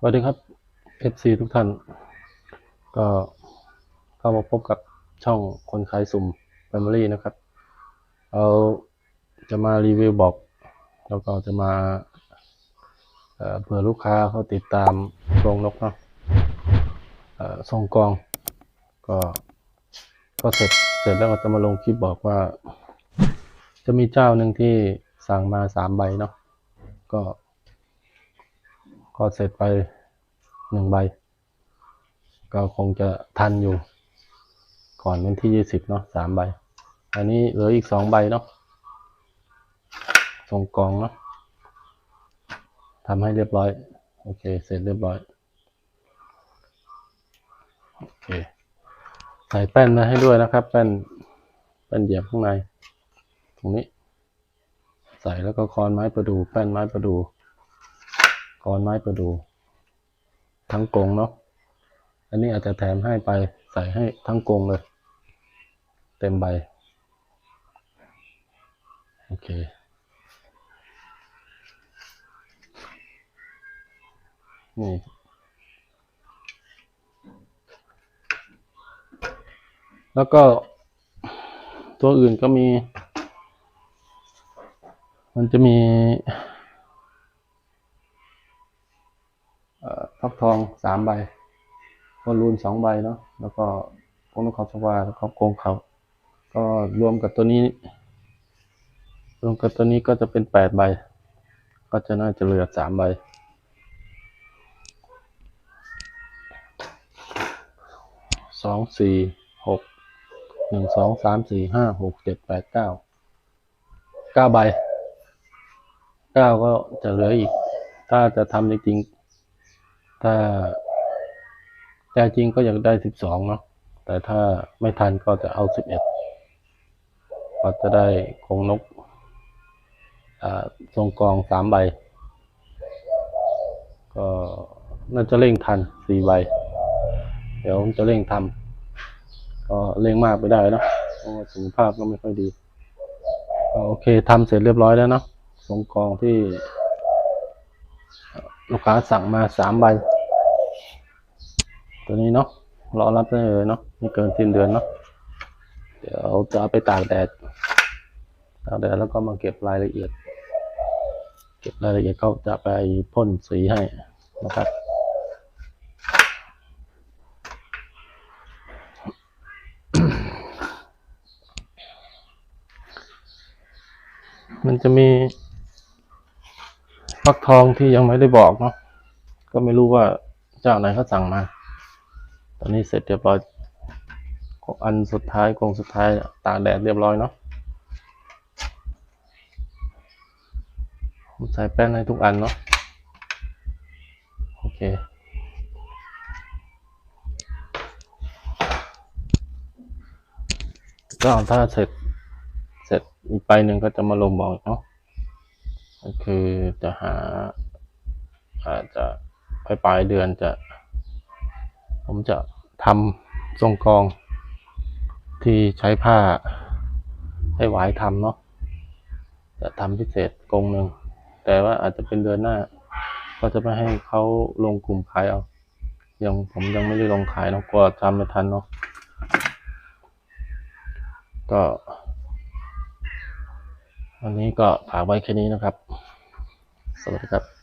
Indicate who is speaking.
Speaker 1: สวัสดีครับ FC ทุกท่าน ก็เข้ามาพบกับช่องคนขายสุ่ม Family นะครับ เราจะมารีวิวบอก แล้วก็จะมาเผื่อลูกค้าเขาติดตามโรงนกเนาะเอ่อทรงกอง ก็ก็เสร็จเสร็จแล้วก็จะมาลงคลิปบอกว่า จะมีเจ้าหนึ่งที่สั่งมาสามใบเนาะก็ ก็เสร็จไปหนึ่งใบ ก็คงจะทันอยู่ ก่อนวันที่ยี่สิบเนาะสามใบ อันนี้เหลืออีกสองใบเนาะส่งกองเนาะทำให้เรียบร้อย โอเค เสร็จเรียบร้อย โอเค ใส่แป้นมาให้ด้วยนะครับ แป้น แป้นเหยียบข้างใน ตรงนี้ ใส่แล้วก็คอนไม้ประดู แป้นไม้ประดู กรอนไม้ประดู ทั้งกรงเนาะอันนี้อาจจะแถมให้ไปใส่ให้ทั้งกรงเลย เต็มใบ โอเคนี่แล้วก็ตัวอื่นก็มี มันจะมี ฟักทองสามใบบอลลูนสองใบเนาะแล้วก็กงนกเขาสวาแล้วก็กงเขา ก็รวมกับตัวนี้ รวมกับตัวนี้ก็จะเป็นแปดใบ ก็จะน่าจะเหลือสามใบสองสี่หกหนึ่งสองสามสี่ห้าหกเจ็ดแปดเก้าเก้าใบเก้าก็จะเหลืออีก ถ้าจะทำจริงๆ ถ้าแต่จริงก็อยากได้สิบสองเนาะแต่ถ้าไม่ทันก็จะเอาสิบเอ็ดก็จะได้คงนกทรงกรองสามใบ ก็น่าจะเร่งทันสี่ใบ เดี๋ยวจะเร่งทำก็เร่งมากไปได้เนอะเพราะสุขภาพก็ไม่ค่อยดี โอเคทำเสร็จเรียบร้อยแล้วเนาะทรงกรองที่ ลูกค้าสั่งมาสามใบ ตัวนี้เนาะรอรับได้เลยเนาะไม่เกินสิ้นเดือนเนาะเดี๋ยวจะเอาไปตากแดดตากแดดแล้วก็มาเก็บรายละเอียด เก็บรายละเอียดก็จะไปพ่นสีให้นะครับมันจะมี ฟักทองที่ยังไม่ได้บอกเนาะก็ไม่รู้ว่าเจ้าไหนเขาสั่งมา ตอนนี้เสร็จเรียบร้อยอันสุดท้ายกรงสุดท้ายตากแดดเรียบร้อยเนาะผมใส่แป้นให้ทุกอันเนาะโอเคก็ถ้าเสร็จเสร็จอีกไปหนึ่งก็จะมาลงบอกเนาะ ก็คือจะหา อาจจะปลายปลายเดือนจะ ผมจะทำทรงกรอง ที่ใช้ผ้าให้หวายทำเนาะจะทำพิเศษกรงหนึ่ง แต่ว่าอาจจะเป็นเดือนหน้า ก็จะไม่ให้เขาลงกลุ่มขายเอายังผมยังไม่ได้ลงขายเนาะกลัวทำไม่ทันเนาะก็ วันนี้ก็ฝากไว้แค่นี้นะครับ สวัสดีครับ